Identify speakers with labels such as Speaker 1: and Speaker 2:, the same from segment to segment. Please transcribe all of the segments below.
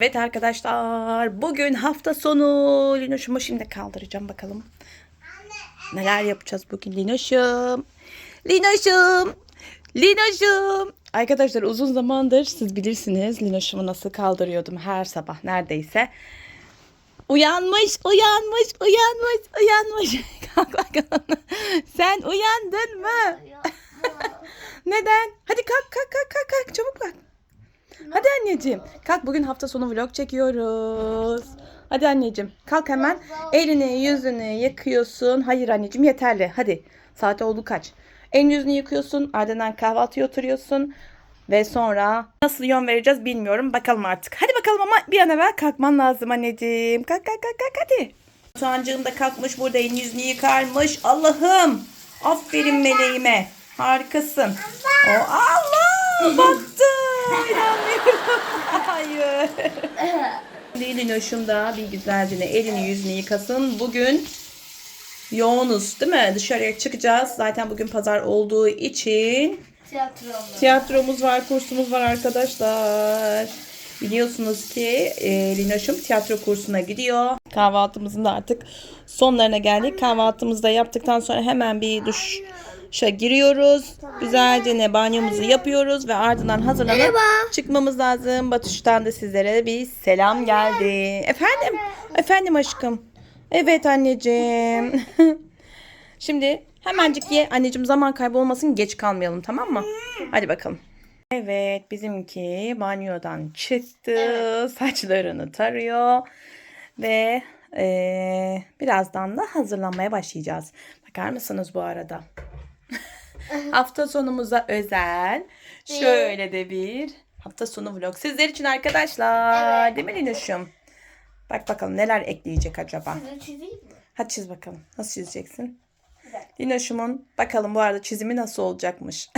Speaker 1: Evet arkadaşlar bugün hafta sonu Linoş'umu şimdi kaldıracağım bakalım. Neler yapacağız bugün Linoş'um? Linoş'um! Linoş'um! Arkadaşlar uzun zamandır siz bilirsiniz Linoş'umu nasıl kaldırıyordum her sabah neredeyse. Uyanmış, uyanmış, uyanmış, uyanmış. Kalk bakalım. Sen uyandın mı? Neden? Hadi kalk, kalk, kalk, kalk, kalk. Çabuk kalk. Hadi anneciğim. Kalk bugün hafta sonu vlog çekiyoruz. Hadi anneciğim. Kalk hemen. Elini yüzünü yıkıyorsun. Hayır anneciğim yeterli. Hadi. Saat oldu kaç? Elini yüzünü yıkıyorsun. Ardından kahvaltıya oturuyorsun. Ve sonra nasıl yön vereceğiz bilmiyorum. Bakalım artık. Hadi bakalım ama bir an evvel kalkman lazım anneciğim. Kalk kalk kalk kalk hadi. Soğancığım da kalkmış burada elini yüzünü yıkarmış. Allah'ım. Aferin meleğime. Harikasın. O Allah battı. İnanmıyorum. Hayır. Lilin hoşum da bir güzelce elini yüzünü yıkasın. Bugün yoğunuz değil mi? Dışarıya çıkacağız. Zaten bugün pazar olduğu için
Speaker 2: Tiyatromda.
Speaker 1: tiyatromuz var, kursumuz var arkadaşlar. Biliyorsunuz ki e, Linoş'um tiyatro kursuna gidiyor. Kahvaltımızın da artık sonlarına geldik. Kahvaltımızı da yaptıktan sonra hemen bir duşa giriyoruz. Güzelce ne banyomuzu yapıyoruz ve ardından hazırlanıp çıkmamız lazım. Batuş'tan da sizlere bir selam geldi. Efendim? Efendim aşkım. Evet anneciğim. Şimdi hemencik ye. Anneciğim zaman kaybı olmasın geç kalmayalım tamam mı? Hadi bakalım. Evet bizimki banyodan çıktı. Saçlarını tarıyor. Ve eee, birazdan da hazırlanmaya başlayacağız. Bakar mısınız bu arada? hafta sonumuza özel şöyle de bir hafta sonu vlog sizler için arkadaşlar. Değil mi Linoş'um? Bak bakalım neler ekleyecek acaba?
Speaker 2: Size çizeyim mi?
Speaker 1: Hadi çiz bakalım. Nasıl çizeceksin? Linoş'umun bakalım bu arada çizimi nasıl olacakmış.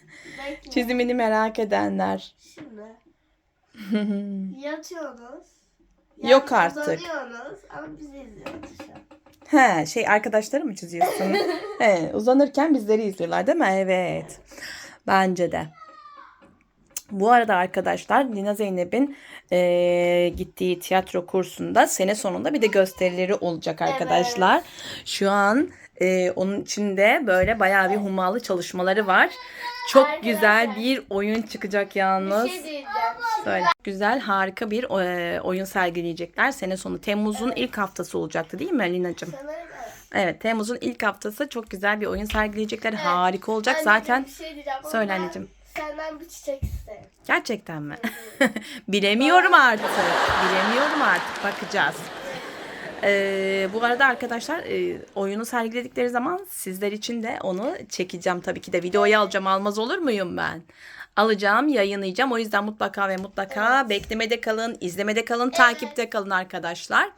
Speaker 1: Çizimini merak edenler.
Speaker 2: Şimdi yatıyorsunuz.
Speaker 1: Yok
Speaker 2: Yani
Speaker 1: artık.
Speaker 2: Uzanıyorsunuz ama bizi izliyorsunuz şu an.
Speaker 1: He şey arkadaşları mı çiziyorsun? He, uzanırken bizleri izliyorlar değil mi? Evet. Bence de. Bu arada arkadaşlar Lina Zeynep'in eee, gittiği tiyatro kursunda sene sonunda bir de gösterileri olacak arkadaşlar. Şu an eee, onun içinde böyle bayağı bir hummalı çalışmaları var. Çok
Speaker 2: Arkadaşlar.
Speaker 1: güzel bir oyun çıkacak yalnız.
Speaker 2: Bir şey diyeceğim.
Speaker 1: Söyle. Güzel, harika bir e, oyun sergileyecekler. Sene sonu Temmuz'un ilk haftası olacaktı değil mi Lina'cığım?
Speaker 2: Evet.
Speaker 1: Evet, Temmuz'un ilk haftası çok güzel bir oyun sergileyecekler. Harika olacak.
Speaker 2: Anneciğim,
Speaker 1: Zaten
Speaker 2: bir şey diyeceğim
Speaker 1: Söyle
Speaker 2: ben
Speaker 1: anneciğim.
Speaker 2: Senden bir çiçek isterim.
Speaker 1: gerçekten mi? Bilemiyorum artık. Bilemiyorum artık. Bakacağız. Ee, bu arada arkadaşlar e, oyunu sergiledikleri zaman sizler için de onu çekeceğim tabii ki de videoya alacağım almaz olur muyum ben? Alacağım, yayınlayacağım. O yüzden mutlaka ve mutlaka beklemede kalın, izlemede kalın, takipte kalın arkadaşlar.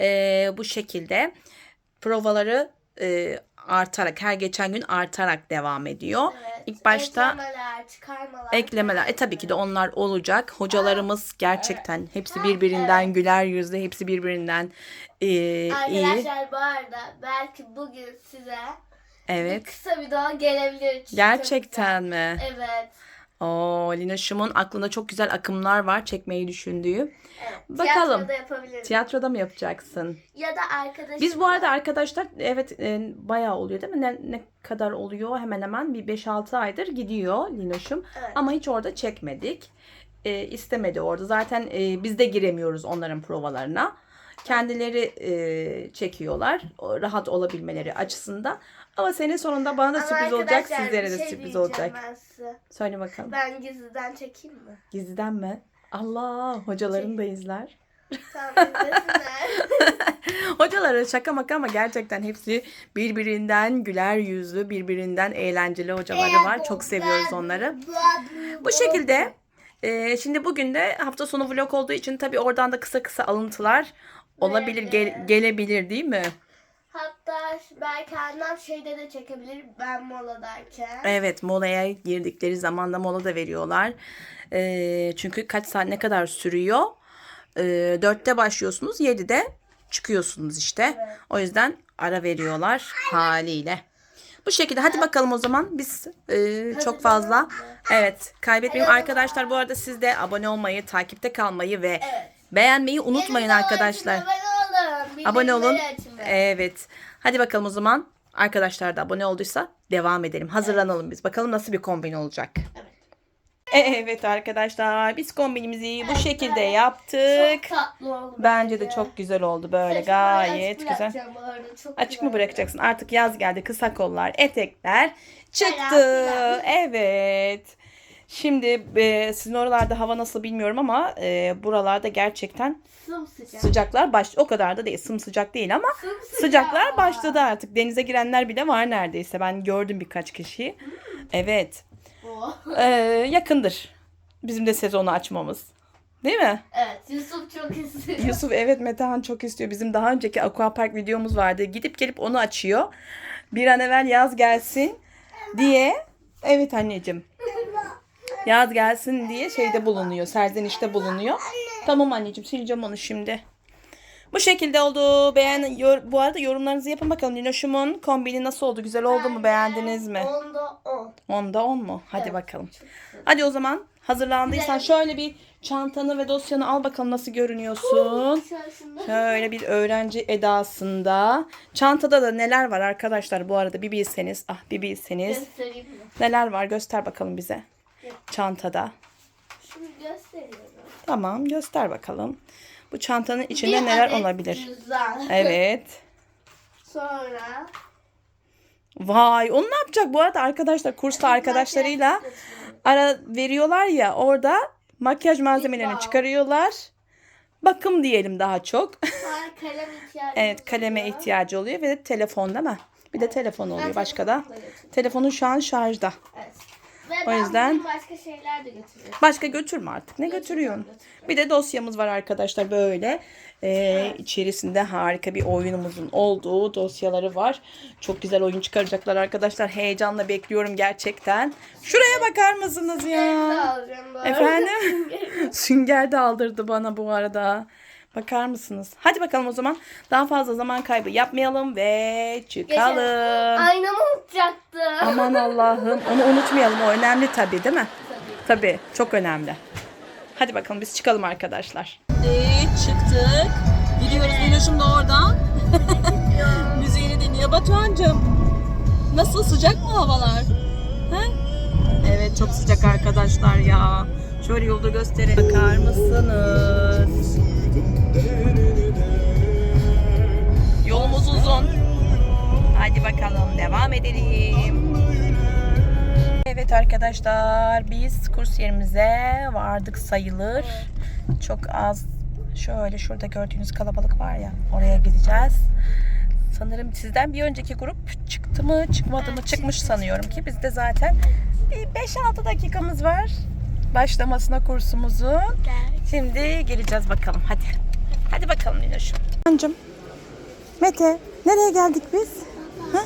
Speaker 1: Ee, bu şekilde provaları e, artarak her geçen gün artarak devam ediyor.
Speaker 2: Evet.
Speaker 1: İlk başta
Speaker 2: Eklemeler, çıkarmalar.
Speaker 1: Eklemeler. E tabii ki de onlar olacak. Hocalarımız gerçekten hepsi birbirinden güler yüzlü, hepsi birbirinden e, iyi.
Speaker 2: Arkadaşlar bu arada belki bugün size bir
Speaker 1: Evet.
Speaker 2: kısa video gelebilir. Çünkü çok
Speaker 1: Gerçekten mi?
Speaker 2: Evet.
Speaker 1: Oo, Linoş'umun aklında çok güzel akımlar var çekmeyi düşündüğü.
Speaker 2: evet.
Speaker 1: Bakalım.
Speaker 2: Tiyatroda yapabiliriz.
Speaker 1: Tiyatroda mı yapacaksın?
Speaker 2: Ya da arkadaşım.
Speaker 1: Biz bu arada arkadaşlar evet e, bayağı oluyor değil mi? Ne, ne kadar oluyor? Hemen hemen bir 5-6 aydır gidiyor Linoş'um.
Speaker 2: Evet.
Speaker 1: Ama hiç orada çekmedik. E, istemedi orada. Zaten e, biz de giremiyoruz onların provalarına. Kendileri e, çekiyorlar. Rahat olabilmeleri açısından. Ama sene sonunda bana da
Speaker 2: Ama
Speaker 1: sürpriz olacak.
Speaker 2: arkadaşlar,
Speaker 1: Sizlere
Speaker 2: bir
Speaker 1: de
Speaker 2: şey
Speaker 1: sürpriz
Speaker 2: diyeceğim
Speaker 1: olacak.
Speaker 2: Ben, size.
Speaker 1: Söyle bakalım.
Speaker 2: ben gizliden çekeyim mi?
Speaker 1: Gizliden mi? Allah hocaların da izler.
Speaker 2: Tamam izlesinler.
Speaker 1: Hocaları şaka maka ama gerçekten hepsi birbirinden güler yüzlü, birbirinden eğlenceli hocaları var. Çok seviyoruz onları. Bu şekilde e, şimdi bugün de hafta sonu vlog olduğu için tabii oradan da kısa kısa alıntılar olabilir, gel- gelebilir değil mi?
Speaker 2: Hatta belki annem şeyde de çekebilir ben moladayken.
Speaker 1: Evet molaya girdikleri zaman da mola da veriyorlar. E, çünkü kaç saat ne kadar sürüyor? E, 4'te başlıyorsunuz 7'de çıkıyorsunuz işte. O yüzden ara veriyorlar haliyle. Bu şekilde hadi bakalım o zaman biz e, çok fazla evet kaybetmeyeyim. Arkadaşlar bu arada siz de abone olmayı, takipte kalmayı ve
Speaker 2: Evet.
Speaker 1: beğenmeyi unutmayın arkadaşlar.
Speaker 2: Abone olun.
Speaker 1: Evet. Hadi bakalım o zaman. Arkadaşlar da abone olduysa devam edelim. Hazırlanalım biz. Bakalım nasıl bir kombin olacak. Evet arkadaşlar biz kombinimizi bu şekilde yaptık.
Speaker 2: Çok tatlı oldu.
Speaker 1: Bence de çok güzel oldu böyle
Speaker 2: Saçımı
Speaker 1: gayet
Speaker 2: açık
Speaker 1: güzel.
Speaker 2: çok
Speaker 1: Açık mı
Speaker 2: güzel.
Speaker 1: bırakacaksın? Artık yaz geldi. Kısa kollar, etekler çıktı. Evet. Şimdi e, sizin oralarda hava nasıl bilmiyorum ama e, buralarda gerçekten
Speaker 2: Sımsıcak.
Speaker 1: sıcaklar baş o kadar da değil. Sımsıcak değil ama
Speaker 2: Sımsıcak.
Speaker 1: sıcaklar başladı artık. Denize girenler bile var neredeyse. Ben gördüm birkaç kişiyi. Evet.
Speaker 2: Oh.
Speaker 1: E, yakındır. Bizim de sezonu açmamız. Değil mi?
Speaker 2: Evet Yusuf çok istiyor.
Speaker 1: Yusuf evet Metehan çok istiyor. Bizim daha önceki aquapark videomuz vardı. Gidip gelip onu açıyor. Bir an evvel yaz gelsin diye. Evet anneciğim. Yaz gelsin diye şeyde bulunuyor. Serzenişte bulunuyor. Tamam anneciğim sileceğim onu şimdi. Bu şekilde oldu. Beğen yor- bu arada yorumlarınızı yapın bakalım. Linoş'umun kombini nasıl oldu? Güzel oldu mu? Beğendiniz mi?
Speaker 2: Onda 10.
Speaker 1: Onda 10 mu? Hadi
Speaker 2: Evet.
Speaker 1: bakalım. Hadi o zaman hazırlandıysan şöyle bir çantanı ve dosyanı al bakalım nasıl görünüyorsun.
Speaker 2: Şöyle
Speaker 1: bir öğrenci edasında. Çantada da neler var arkadaşlar bu arada bir bilseniz. Ah bir bilseniz. Neler var göster bakalım bize. Çantada.
Speaker 2: Şimdi gösteriyorum.
Speaker 1: Tamam göster bakalım. Bu çantanın içinde
Speaker 2: Bir
Speaker 1: neler
Speaker 2: adet
Speaker 1: olabilir?
Speaker 2: Cüzdan.
Speaker 1: Evet.
Speaker 2: Sonra
Speaker 1: Vay onu ne yapacak bu arada arkadaşlar kursta arkadaşlarıyla ara veriyorlar ya orada makyaj malzemelerini çıkarıyorlar. Bakım diyelim daha çok.
Speaker 2: sonra kalem ihtiyacı
Speaker 1: evet kaleme
Speaker 2: oluyor.
Speaker 1: ihtiyacı oluyor ve de telefon değil mi? Bir de telefon oluyor başka da. Telefonun şu an şarjda.
Speaker 2: Evet.
Speaker 1: O yüzden-
Speaker 2: başka şeyler de götürüyorum.
Speaker 1: Başka götürme artık. Ne götürüyorsun? Bir de dosyamız var arkadaşlar böyle. Ee, içerisinde harika bir oyunumuzun olduğu dosyaları var. Çok güzel oyun çıkaracaklar arkadaşlar. Heyecanla bekliyorum gerçekten. Şuraya bakar mısınız ya? Efendim? Sünger de aldırdı bana bu arada. Bakar mısınız? Hadi bakalım o zaman. Daha fazla zaman kaybı yapmayalım ve çıkalım.
Speaker 2: Aynamı unutacaktım.
Speaker 1: Aman Allah'ım. Onu unutmayalım. O önemli tabii değil mi? Tabii. Çok önemli. Hadi bakalım biz çıkalım arkadaşlar. çıktık. Gidiyoruz Linoş'um da oradan. Müziğini dinliyor. Batuhan'cığım. Nasıl sıcak mı havalar? Ha? Evet çok sıcak arkadaşlar ya. Şöyle yolda göstereyim. Bakar mısınız? Yolumuz uzun. Hadi bakalım devam edelim. Evet arkadaşlar biz kurs yerimize vardık sayılır. Çok az şöyle şurada gördüğünüz kalabalık var ya oraya gideceğiz. Sanırım sizden bir önceki grup çıktı mı çıkmadı mı çıkmış sanıyorum ki bizde zaten bir 5-6 dakikamız var başlamasına kursumuzun. Şimdi geleceğiz bakalım hadi. Hadi bakalım Linoş'um. Ancım. Mete nereye geldik biz? Ha?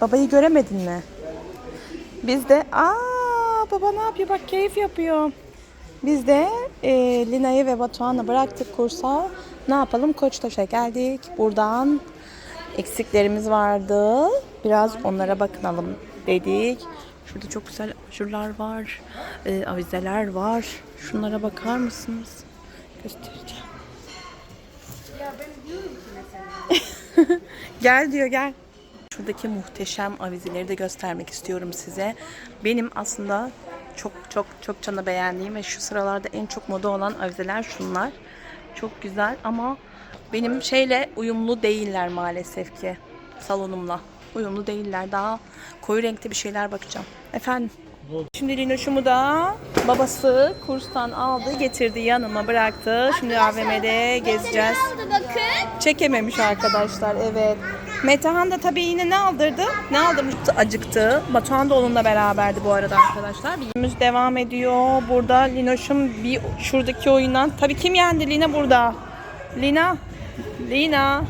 Speaker 1: Babayı göremedin mi? Biz de aa baba ne yapıyor bak keyif yapıyor. Biz de e, Lina'yı ve Batuhan'ı bıraktık kursa. Ne yapalım Koçtaş'a geldik. Buradan eksiklerimiz vardı. Biraz onlara bakınalım dedik. Şurada çok güzel aşırılar var. e, avizeler var. Şunlara bakar mısınız? Göstereceğim. Gel diyor gel. Şuradaki muhteşem avizeleri de göstermek istiyorum size. Benim aslında çok çok çok canı beğendiğim ve şu sıralarda en çok moda olan avizeler şunlar. Çok güzel ama benim şeyle uyumlu değiller maalesef ki. Salonumla. Uyumlu değiller. Daha koyu renkte bir şeyler bakacağım. Efendim? Şimdi Linoş'umu da babası kurstan aldı, getirdi yanıma bıraktı. Şimdi AVM'de gezeceğiz.
Speaker 2: aldı bakın.
Speaker 1: Çekememiş arkadaşlar evet. Metehan da tabii yine ne aldırdı? Ne aldırmış? Acıktı. Batuhan da onunla beraberdi bu arada arkadaşlar. Bilgimiz devam ediyor. Burada Linoş'um bir şuradaki oyundan. Tabii kim yendi Lina burada? Lina. Lina.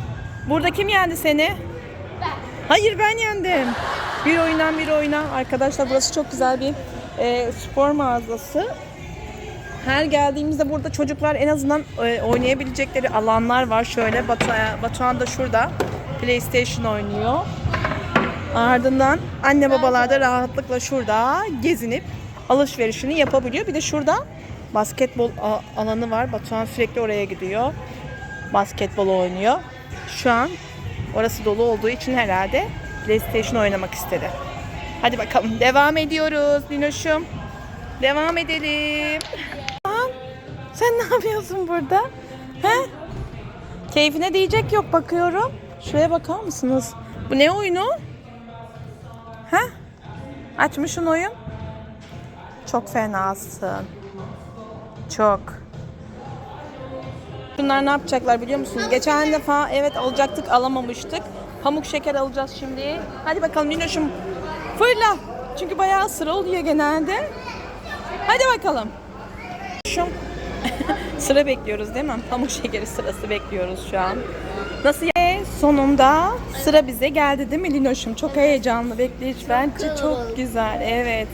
Speaker 1: Burada kim yendi seni? Hayır ben yendim. Bir oyundan bir oyuna. Arkadaşlar burası çok güzel bir e, spor mağazası. Her geldiğimizde burada çocuklar en azından e, oynayabilecekleri alanlar var. Şöyle Batu, Batuhan da şurada PlayStation oynuyor. Ardından anne babalar da rahatlıkla şurada gezinip alışverişini yapabiliyor. Bir de şurada basketbol alanı var. Batuhan sürekli oraya gidiyor. Basketbol oynuyor. Şu an orası dolu olduğu için herhalde PlayStation oynamak istedi. Hadi bakalım devam ediyoruz Linoş'um. Devam edelim. Sen ne yapıyorsun burada? He? Keyfine diyecek yok bakıyorum. Şuraya bakar mısınız? Bu ne oyunu? He? Açmışsın oyun. Çok fenasın. Çok. Bunlar ne yapacaklar biliyor musunuz? Geçen defa evet alacaktık alamamıştık. Pamuk şeker alacağız şimdi. Hadi bakalım Linoş'um fırla. Çünkü bayağı sıra oluyor genelde. Hadi bakalım. Şu sıra bekliyoruz değil mi? Pamuk şekeri sırası bekliyoruz şu an. Nasıl ya? Sonunda sıra bize geldi değil mi Linoş'um? Çok heyecanlı bekleyiş bence çok güzel. Evet.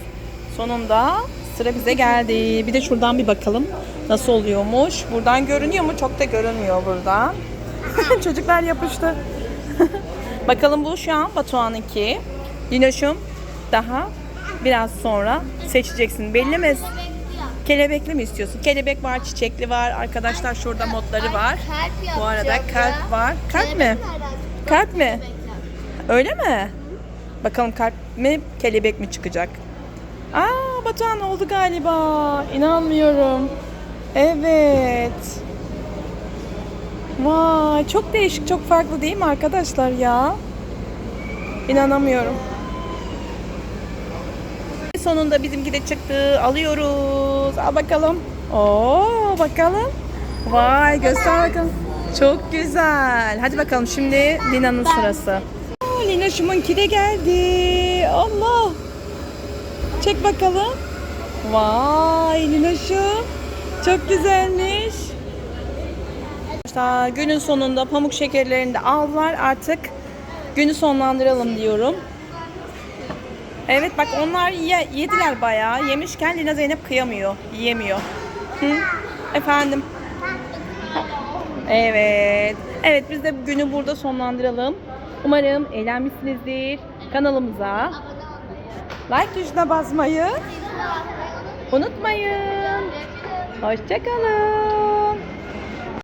Speaker 1: Sonunda sıra bize geldi. Bir de şuradan bir bakalım nasıl oluyormuş. Buradan görünüyor mu? Çok da görünmüyor buradan. Çocuklar yapıştı. bakalım bu şu an Batuhan'ınki. Linoş'um daha biraz sonra seçeceksin. Belli mi? Kelebekli mi istiyorsun? Kelebek var, çiçekli var. Arkadaşlar şurada modları var. Bu arada kalp var. Kalp mi? Kalp mi? Öyle mi? Bakalım kalp mi, kelebek mi çıkacak? Batuhan oldu galiba. İnanmıyorum. Evet. Vay çok değişik, çok farklı değil mi arkadaşlar ya? İnanamıyorum. Sonunda bizimki de çıktı. Alıyoruz. Al bakalım. Oo bakalım. Vay göster bakalım. Çok güzel. Hadi bakalım şimdi Lina'nın sırası. Aa, Lina şumunki de geldi. Allah. Çek bakalım. Vay Lina şu. Çok güzelmiş. İşte günün sonunda pamuk şekerlerini de aldılar. Artık günü sonlandıralım diyorum. Evet bak onlar ye- yediler bayağı. Yemişken Lina Zeynep kıyamıyor. Yiyemiyor. Hı? Efendim. Evet. Evet biz de günü burada sonlandıralım. Umarım eğlenmişsinizdir. Kanalımıza like tuşuna basmayı unutmayın. Hoşçakalın.